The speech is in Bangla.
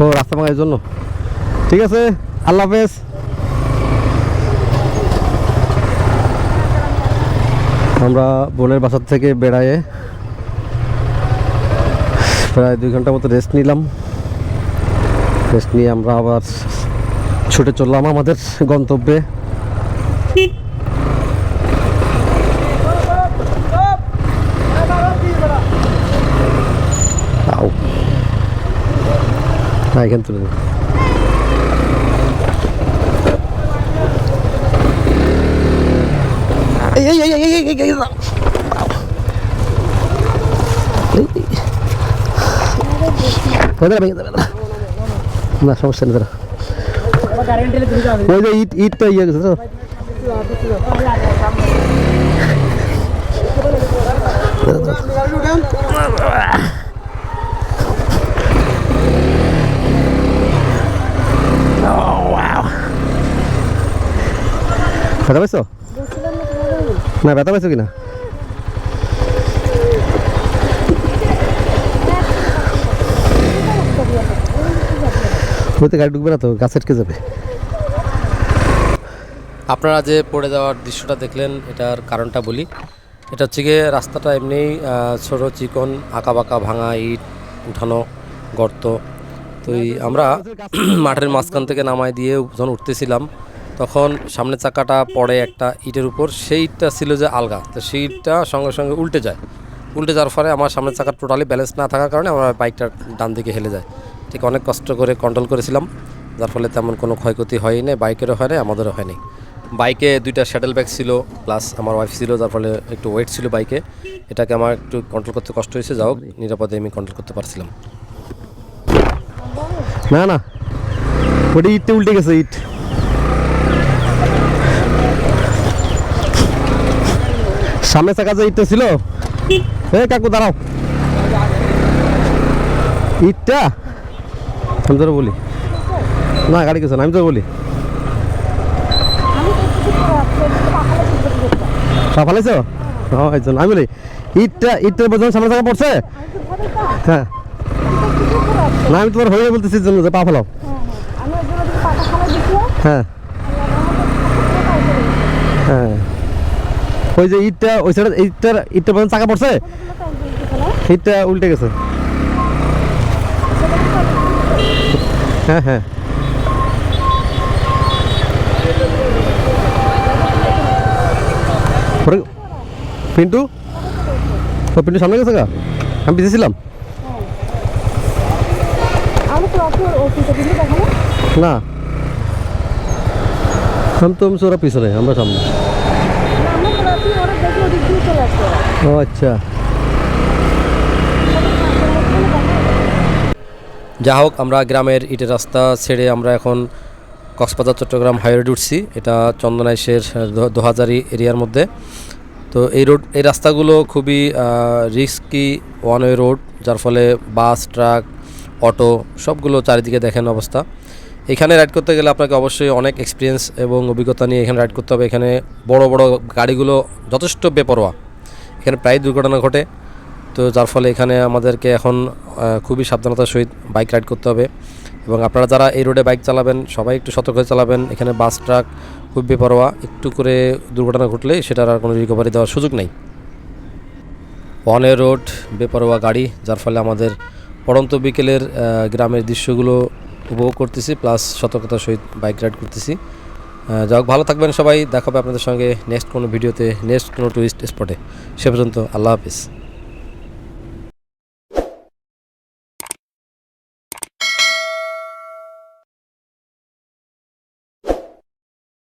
ও রাস্তা ভাঙার জন্য ঠিক আছে আল্লাহ হাফেজ আমরা বোনের বাসার থেকে বেড়ায়ে প্রায় দুই ঘণ্টার মতো রেস্ট নিলাম রেস্ট নিয়ে আমরা আবার ছুটে চললাম আমাদের গন্তব্যে আও না এখান তুলে দিন। এই এই এই এই এই এই এই দাও। এই, এই। ভেতরে ভেঙে যাবে দাঁড়া। না সমস্যা নেই দাঁড়া। ওই যে ইট ইটটা ইয়ে গেছে তো ব্যথা পাইছো? না, ব্যথা পাইছো কিনা? গাড়ি ঢুকবে না তো গাছ আটকে যাবে। আপনারা যে পড়ে যাওয়ার দৃশ্যটা দেখলেন, এটার কারণটা বলি। এটা হচ্ছে গিয়ে রাস্তাটা এমনিই ছোটো চিকন আঁকা বাঁকা ভাঙা ইট, উঠানো গর্ত। তো আমরা মাঠের মাঝখান থেকে নামাই দিয়ে যখন উঠতেছিলাম তখন সামনের চাকাটা পড়ে একটা ইটের উপর। সেই ইটটা ছিল যে আলগা। তো সেই ইটটা সঙ্গে সঙ্গে উল্টে যায়। উল্টে যাওয়ার ফলে আমার সামনের চাকা টোটালি ব্যালেন্স না থাকার কারণে আমার বাইকটা ডান দিকে হেলে যায়। ঠিক অনেক কষ্ট করে কন্ট্রোল করেছিলাম। যার ফলে তেমন কোনো ক্ষয়ক্ষতি হয়নি বাইকেরও হয় নাই আমাদেরও হয়নি। বাইকে দুইটা শ্যাটেল ব্যাগ ছিল প্লাস আমার ওয়াইফ ছিল, যার ফলে একটু ওয়েট ছিল বাইকে এটাকে আমার একটু কন্ট্রোল করতে কষ্ট হয়েছে। যাও নিরাপদে আমি কন্ট্রোল করতে পারছিলাম। না না। ওটা ইটটা উল্টে গেছে, ইট। সামনে চাকা যে ইটটা ছিল? এ কাকু, দাঁড়াও। ইটটা? আমি তোর বলি। না, গাড়ি কিছু আমি তোর বলি। সব ফালাইছো? হ্যাঁ আমি বলি, ইটটা ইটটার বোঝানো সামনে চাকা পড়ছে? হ্যাঁ। না, আমি তোমার হয়ে বলতেছি জন্য যে পা ফেলাও। হ্যাঁ। হ্যাঁ। ওই যে ইটটা, ওই সাইডে ইটটার ইটটা পর্যন্ত চাকা পড়ছে? ইটটা উল্টে গেছে। হ্যাঁ হ্যাঁ। পিন্টু? ও, পিন্টু সামনে গেছে গা? আমি পিছিয়ে ছিলাম। আমি তো ওকে অফিসে দিলে দেখাবো না। তো আমি ওরা পিছনে, আমরা সামনে। আমরা ও আচ্ছা। যা হোক, আমরা গ্রামের ইটের রাস্তা ছেড়ে আমরা এখন কক্সবাজার, চট্টগ্রাম হাইওয়ে উঠছি। এটা চন্দনাইশের দোহাজারি এরিয়ার মধ্যে। তো এই রোড, এই রাস্তাগুলো খুবই রিস্কি ওয়ান ওয়ে রোড যার ফলে বাস, ট্রাক, অটো সবগুলো চারিদিকে দেখেন অবস্থা। এখানে রাইড করতে গেলে আপনাকে অবশ্যই অনেক এক্সপিরিয়েন্স এবং অভিজ্ঞতা নিয়ে এখানে রাইড করতে হবে। এখানে বড় বড় গাড়িগুলো যথেষ্ট বেপরোয়া। এখানে প্রায় দুর্ঘটনা ঘটে। তো যার ফলে এখানে আমাদেরকে এখন খুবই সাবধানতার সহিত বাইক রাইড করতে হবে। এবং আপনারা যারা এই রোডে বাইক চালাবেন, সবাই একটু সতর্ক হয়ে চালাবেন। এখানে বাস, ট্রাক খুব বেপরোয়া। একটু করে দুর্ঘটনা ঘটলে সেটার আর কোনো রিকভারি দেওয়ার সুযোগ নেই। ওয়ানে রোড বেপরোয়া গাড়ি, যার ফলে আমাদের পড়ন্ত বিকেলের গ্রামের দৃশ্যগুলো উপভোগ করতেছি প্লাস সতর্কতার সহিত বাইক রাইড করতেছি। যাই ভালো থাকবেন সবাই। দেখাবে আপনাদের সঙ্গে নেক্সট কোনো ভিডিওতে নেক্সট কোনো টুরিস্ট স্পটে সে পর্যন্ত আল্লাহ হাফিজ।